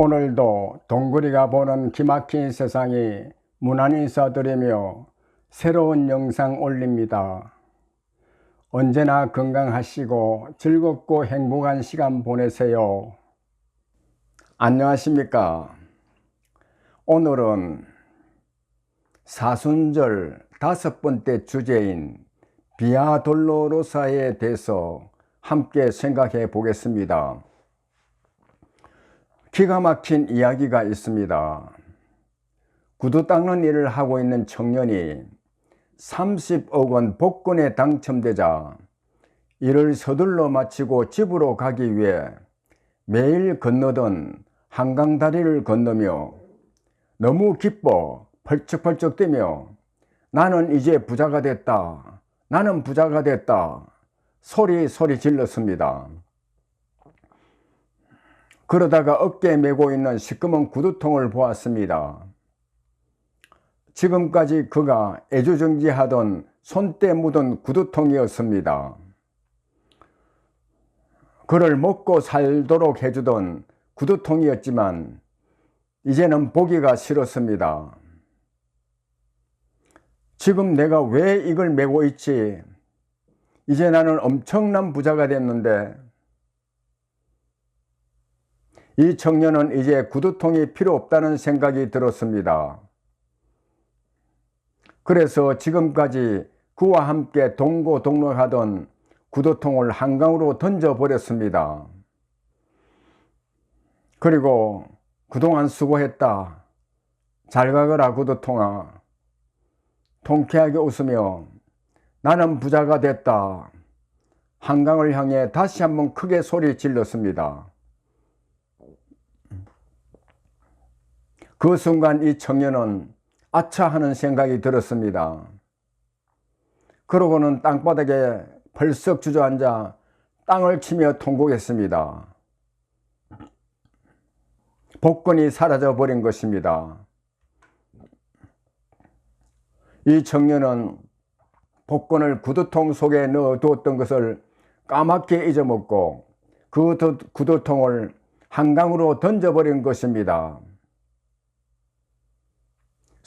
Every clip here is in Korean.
오늘도 동그리가 보는 기막힌 세상이 무난 인사드리며 새로운 영상 올립니다. 언제나 건강하시고 즐겁고 행복한 시간 보내세요. 안녕하십니까. 오늘은 사순절 다섯 번째 주제인 비아돌로로사에 대해서 함께 생각해 보겠습니다. 기가 막힌 이야기가 있습니다. 구두 닦는 일을 하고 있는 청년이 30억 원 복권에 당첨되자 일을 서둘러 마치고 집으로 가기 위해 매일 건너던 한강 다리를 건너며 너무 기뻐 펄쩍펄쩍 뛰며 나는 이제 부자가 됐다. 나는 부자가 됐다. 소리 소리 질렀습니다. 그러다가 어깨에 메고 있는 시꺼먼 구두통을 보았습니다. 지금까지 그가 애주정지하던 손때 묻은 구두통이었습니다. 그를 먹고 살도록 해주던 구두통이었지만 이제는 보기가 싫었습니다. 지금 내가 왜 이걸 메고 있지? 이제 나는 엄청난 부자가 됐는데 이 청년은 이제 구두통이 필요 없다는 생각이 들었습니다. 그래서 지금까지 그와 함께 동고동락하던 구두통을 한강으로 던져버렸습니다. 그리고 그동안 수고했다. 잘 가거라 구두통아. 통쾌하게 웃으며 나는 부자가 됐다. 한강을 향해 다시 한번 크게 소리 질렀습니다. 그 순간 이 청년은 아차 하는 생각이 들었습니다. 그러고는 땅바닥에 벌썩 주저앉아 땅을 치며 통곡했습니다. 복권이 사라져 버린 것입니다. 이 청년은 복권을 구두통 속에 넣어 두었던 것을 까맣게 잊어먹고 그 구두통을 한강으로 던져버린 것입니다.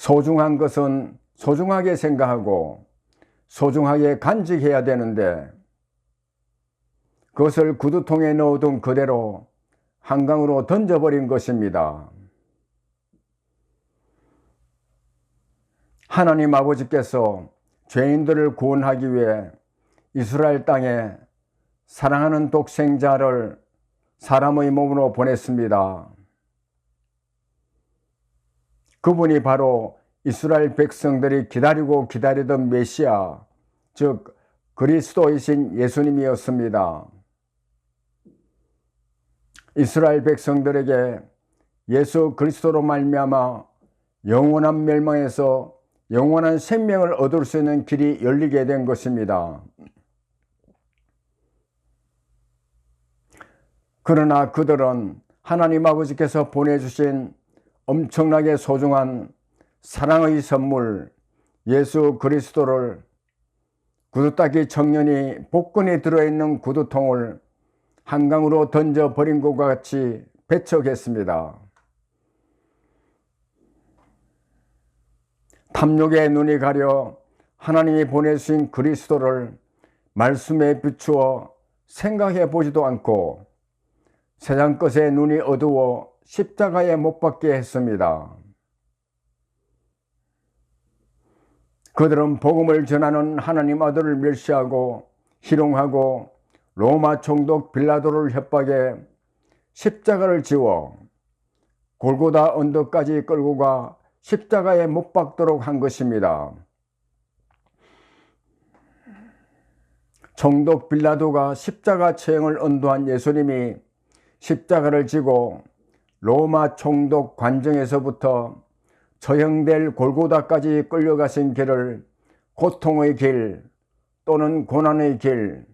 소중한 것은 소중하게 생각하고 소중하게 간직해야 되는데 그것을 구두통에 넣어둔 그대로 한강으로 던져버린 것입니다. 하나님 아버지께서 죄인들을 구원하기 위해 이스라엘 땅에 사랑하는 독생자를 사람의 몸으로 보냈습니다. 그분이 바로 이스라엘 백성들이 기다리고 기다리던 메시아, 즉 그리스도이신 예수님이었습니다. 이스라엘 백성들에게 예수 그리스도로 말미암아 영원한 멸망에서 영원한 생명을 얻을 수 있는 길이 열리게 된 것입니다. 그러나 그들은 하나님 아버지께서 보내주신 엄청나게 소중한 사랑의 선물 예수 그리스도를 구두 닦이 청년이 복근에 들어있는 구두통을 한강으로 던져버린 것과 같이 배척했습니다. 탐욕의 눈이 가려 하나님이 보내신 그리스도를 말씀에 비추어 생각해 보지도 않고 세상 것에 눈이 어두워 십자가에 못 박게 했습니다. 그들은 복음을 전하는 하나님 아들을 멸시하고 희롱하고 로마 총독 빌라도를 협박해 십자가를 지워 골고다 언덕까지 끌고 가 십자가에 못 박도록 한 것입니다. 총독 빌라도가 십자가 처형을 언도한 예수님이 십자가를 지고 로마 총독 관정에서부터 처형될 골고다까지 끌려가신 길을 고통의 길 또는 고난의 길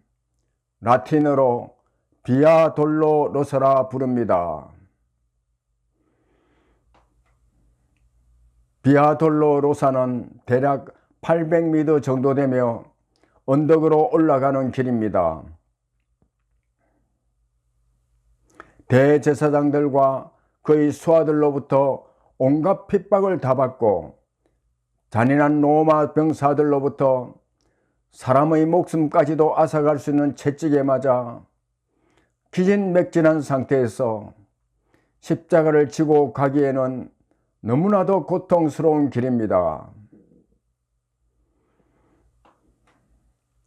라틴어로 비아 돌로 로서라 부릅니다. 비아 돌로 로사는 대략 800m 정도 되며 언덕으로 올라가는 길입니다. 대제사장들과 그의 수하들로부터 온갖 핍박을 다 받고 잔인한 로마 병사들로부터 사람의 목숨까지도 앗아갈 수 있는 채찍에 맞아 기진맥진한 상태에서 십자가를 지고 가기에는 너무나도 고통스러운 길입니다.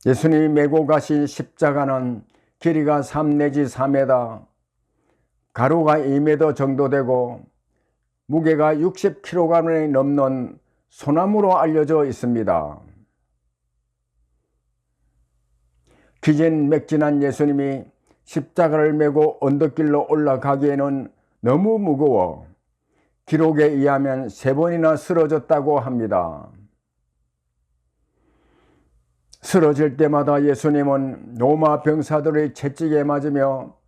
예수님이 메고 가신 십자가는 길이가 3 내지 4m, 가로가 2m 정도 되고 무게가 60kg이 넘는 소나무로 알려져 있습니다. 기진 맥진한 예수님이 십자가를 메고 언덕길로 올라가기에는 너무 무거워 기록에 의하면 세 번이나 쓰러졌다고 합니다. 쓰러질 때마다 예수님은 로마 병사들의 채찍에 맞으며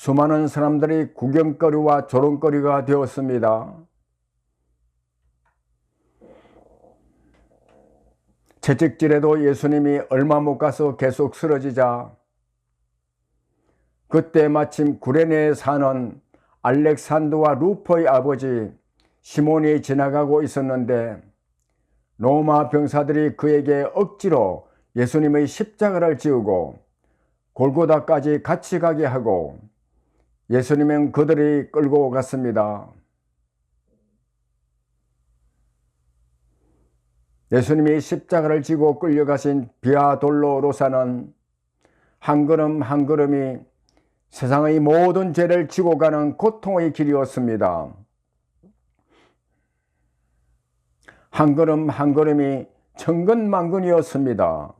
수많은 사람들이 구경거리와 조롱거리가 되었습니다. 채찍질에도 예수님이 얼마 못 가서 계속 쓰러지자 그때 마침 구레네에 사는 알렉산드와 루퍼의 아버지 시몬이 지나가고 있었는데 로마 병사들이 그에게 억지로 예수님의 십자가를 지우고 골고다까지 같이 가게 하고 예수님은 그들이 끌고 갔습니다. 예수님이 십자가를 지고 끌려가신 비아돌로로사는 한 걸음 한 걸음이 세상의 모든 죄를 지고 가는 고통의 길이었습니다. 한 걸음 한 걸음이 천근만근이었습니다.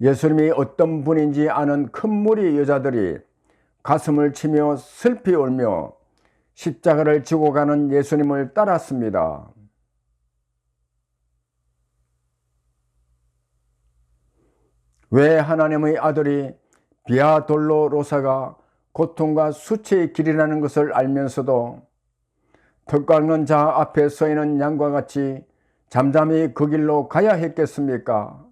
예수님이 어떤 분인지 아는 큰 무리 여자들이 가슴을 치며 슬피 울며 십자가를 지고 가는 예수님을 따랐습니다. 왜 하나님의 아들이 비아돌로로사가 고통과 수치의 길이라는 것을 알면서도 턱 깎는 자 앞에 서 있는 양과 같이 잠잠히 그 길로 가야 했겠습니까?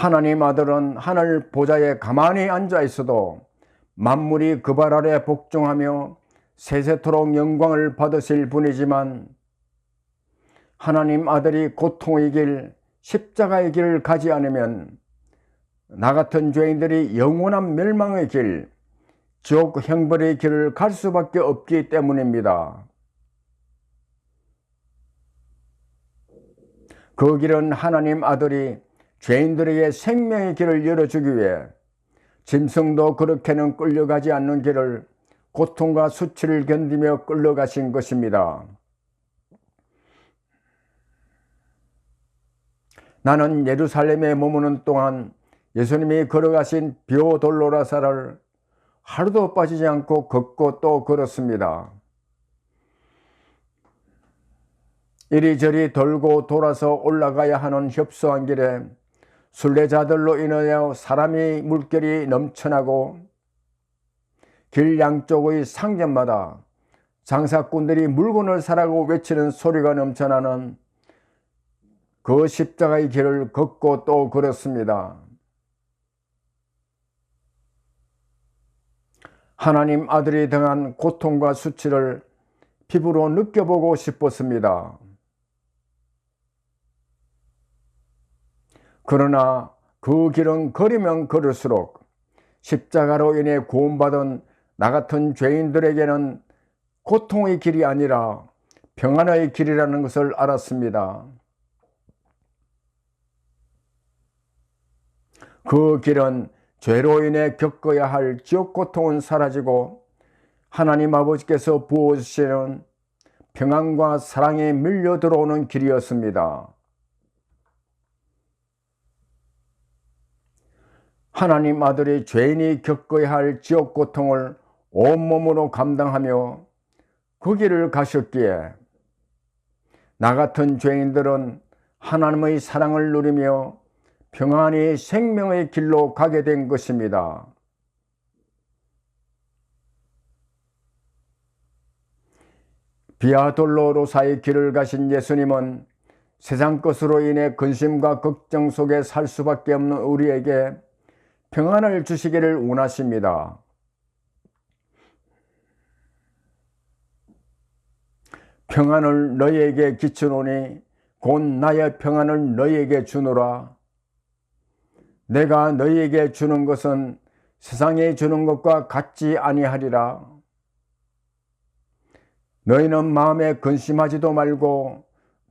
하나님 아들은 하늘 보좌에 가만히 앉아 있어도 만물이 그 발 아래 복종하며 세세토록 영광을 받으실 분이지만 하나님 아들이 고통의 길, 십자가의 길을 가지 않으면 나 같은 죄인들이 영원한 멸망의 길, 지옥 형벌의 길을 갈 수밖에 없기 때문입니다. 그 길은 하나님 아들이 죄인들에게 생명의 길을 열어주기 위해 짐승도 그렇게는 끌려가지 않는 길을 고통과 수치를 견디며 끌려가신 것입니다. 나는 예루살렘에 머무는 동안 예수님이 걸어가신 비오돌로라사를 하루도 빠지지 않고 걷고 또 걸었습니다. 이리저리 돌고 돌아서 올라가야 하는 협소한 길에 순례자들로 인하여 사람이 물결이 넘쳐나고 길 양쪽의 상점마다 장사꾼들이 물건을 사라고 외치는 소리가 넘쳐나는 그 십자가의 길을 걷고 또 걸었습니다. 하나님 아들이 당한 고통과 수치를 피부로 느껴보고 싶었습니다. 그러나 그 길은 걸으면 걸을수록 십자가로 인해 구원받은 나 같은 죄인들에게는 고통의 길이 아니라 평안의 길이라는 것을 알았습니다. 그 길은 죄로 인해 겪어야 할 지옥 고통은 사라지고 하나님 아버지께서 부어주시는 평안과 사랑이 밀려 들어오는 길이었습니다. 하나님 아들이 죄인이 겪어야 할 지옥 고통을 온몸으로 감당하며 그 길을 가셨기에 나 같은 죄인들은 하나님의 사랑을 누리며 평안히 생명의 길로 가게 된 것입니다. 비아돌로로사의 길을 가신 예수님은 세상 것으로 인해 근심과 걱정 속에 살 수밖에 없는 우리에게 평안을 주시기를 원하십니다. 평안을 너희에게 기치노니 곧 나의 평안을 너희에게 주노라. 내가 너희에게 주는 것은 세상에 주는 것과 같지 아니하리라. 너희는 마음에 근심하지도 말고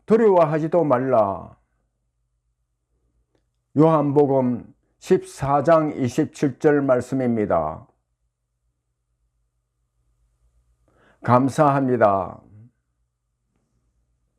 두려워하지도 말라. 요한복음 14장 27절 말씀입니다. 감사합니다.